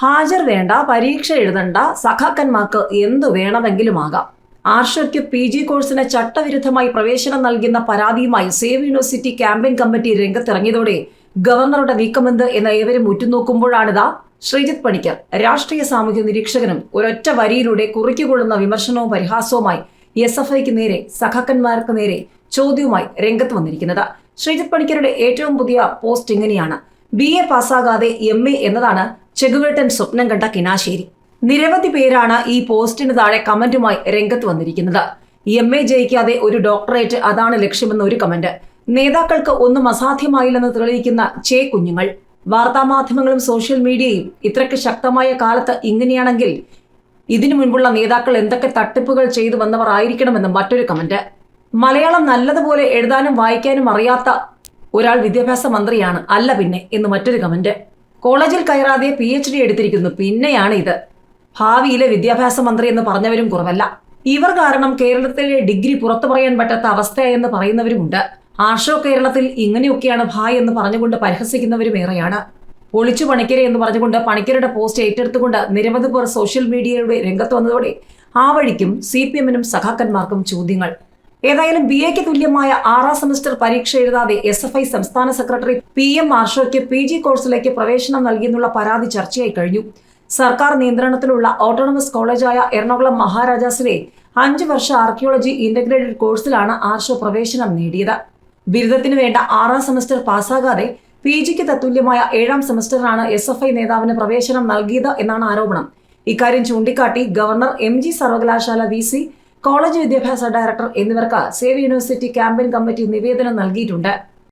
ഹാജർ വേണ്ട പരീക്ഷ എഴുതണ്ട സഖാക്കന്മാർക്ക് എന്തു വേണമെങ്കിലും ആകാം ആർഷയ്ക്ക് പി ജി കോഴ്സിന് ചട്ടവിരുദ്ധമായി പ്രവേശനം നൽകുന്ന പരാതിയുമായി സേവ് യൂണിവേഴ്സിറ്റി ക്യാമ്പയിൻ കമ്മിറ്റി രംഗത്തിറങ്ങിയതോടെ ഗവർണറുടെ നീക്കമെന്ത് എന്ന ഏവരും ഉറ്റുനോക്കുമ്പോഴാണിതാ ശ്രീജിത് പണിക്കർ. രാഷ്ട്രീയ സാമൂഹ്യ നിരീക്ഷകനും ഒരൊറ്റ വരിയിലൂടെ കുറിക്കുകൊള്ളുന്ന വിമർശനവും പരിഹാസവുമായി എസ് എഫ് ഐക്ക് നേരെ സഖാക്കന്മാർക്ക് നേരെ ചോദ്യവുമായി രംഗത്ത് വന്നിരിക്കുന്നത്. ശ്രീജിത് പണിക്കരുടെ ഏറ്റവും പുതിയ പോസ്റ്റ് ഇങ്ങനെയാണ്. ബി എ പാസ്സാകാതെ എം എ എന്നതാണ് ചെകുവേട്ടൻ സ്വപ്നം കണ്ട കിനാശേരി. നിരവധി പേരാണ് ഈ പോസ്റ്റിന് താഴെ കമന്റുമായി രംഗത്ത് വന്നിരിക്കുന്നത്. എം എ ജയിക്കാതെ ഒരു ഡോക്ടറേറ്റ് അതാണ് ലക്ഷ്യമെന്ന ഒരു കമന്റ്. നേതാക്കൾക്ക് ഒന്നും അസാധ്യമായില്ലെന്ന് തെളിയിക്കുന്ന ചേ കുഞ്ഞുങ്ങൾ. വാർത്താമാധ്യമങ്ങളും സോഷ്യൽ മീഡിയയും ഇത്രയ്ക്ക് ശക്തമായ കാലത്ത് ഇങ്ങനെയാണെങ്കിൽ ഇതിനു മുൻപുള്ള നേതാക്കൾ എന്തൊക്കെ തട്ടിപ്പുകൾ ചെയ്തു വന്നവർ ആയിരിക്കണമെന്ന് മറ്റൊരു കമന്റ്. മലയാളം നല്ലതുപോലെ എഴുതാനും വായിക്കാനും അറിയാത്ത ഒരാൾ വിദ്യാഭ്യാസ മന്ത്രിയാണ് അല്ല പിന്നെ എന്ന് മറ്റൊരു കമന്റ്. കോളേജിൽ കയറാതെ പി എച്ച് ഡി എടുത്തിരിക്കുന്നു. പിന്നെയാണ് ഇത്. ഭാവിയിലെ വിദ്യാഭ്യാസ മന്ത്രി എന്ന് പറഞ്ഞവരും കുറവല്ല. ഇവർ കാരണം കേരളത്തിലെ ഡിഗ്രി പുറത്തു പറയാൻ പറ്റാത്ത അവസ്ഥയെന്ന് പറയുന്നവരുമുണ്ട്. ആർഷോ കേരളത്തിൽ ഇങ്ങനെയൊക്കെയാണ് ഭായ് എന്ന് പറഞ്ഞുകൊണ്ട് പരിഹസിക്കുന്നവരും ഏറെയാണ്. ഒളിച്ചു പണിക്കരെ എന്ന് പറഞ്ഞുകൊണ്ട് പണിക്കരുടെ പോസ്റ്റ് ഏറ്റെടുത്തുകൊണ്ട് നിരവധി പേർ സോഷ്യൽ മീഡിയയുടെ രംഗത്ത് വന്നതോടെ ആ വഴിക്കും സി പി എമ്മിനും സഖാക്കന്മാർക്കും ചോദ്യങ്ങൾ. ഏതായാലും ബി എക്ക് തുല്യമായ ആറാം സെമസ്റ്റർ പരീക്ഷ എഴുതാതെ എസ് എഫ് ഐ സംസ്ഥാന സെക്രട്ടറി പി എം ആർഷോയ്ക്ക് പി ജി കോഴ്സിലേക്ക് പ്രവേശനം നൽകിയെന്നുള്ള പരാതി ചർച്ചയായി കഴിഞ്ഞു. സർക്കാർ നിയന്ത്രണത്തിലുള്ള ഓട്ടോണമസ് കോളേജായ എറണാകുളം മഹാരാജാസിലെ അഞ്ച് വർഷ ആർക്കിയോളജി ഇന്റഗ്രേറ്റഡ് കോഴ്സിലാണ് ആർഷോ പ്രവേശനം നേടിയത്. ബിരുദത്തിന് വേണ്ട ആറാം സെമസ്റ്റർ പാസ്സാകാതെ പി ജിക്ക് തത്തുല്യമായ ഏഴാം സെമസ്റ്ററിലാണ് എസ് എഫ് ഐ നേതാവിന് പ്രവേശനം നൽകിയത് എന്നാണ് ആരോപണം. ഇക്കാര്യം ചൂണ്ടിക്കാട്ടി ഗവർണർ എം ജി സർവകലാശാല വി സി കോളേജ് വിദ്യാഭ്യാസ ഡയറക്ടർ എന്നിവർക്ക് സേവ് യൂണിവേഴ്സിറ്റി ക്യാമ്പയിൻ കമ്മിറ്റി നിവേദനം നൽകിയിട്ടുണ്ട്.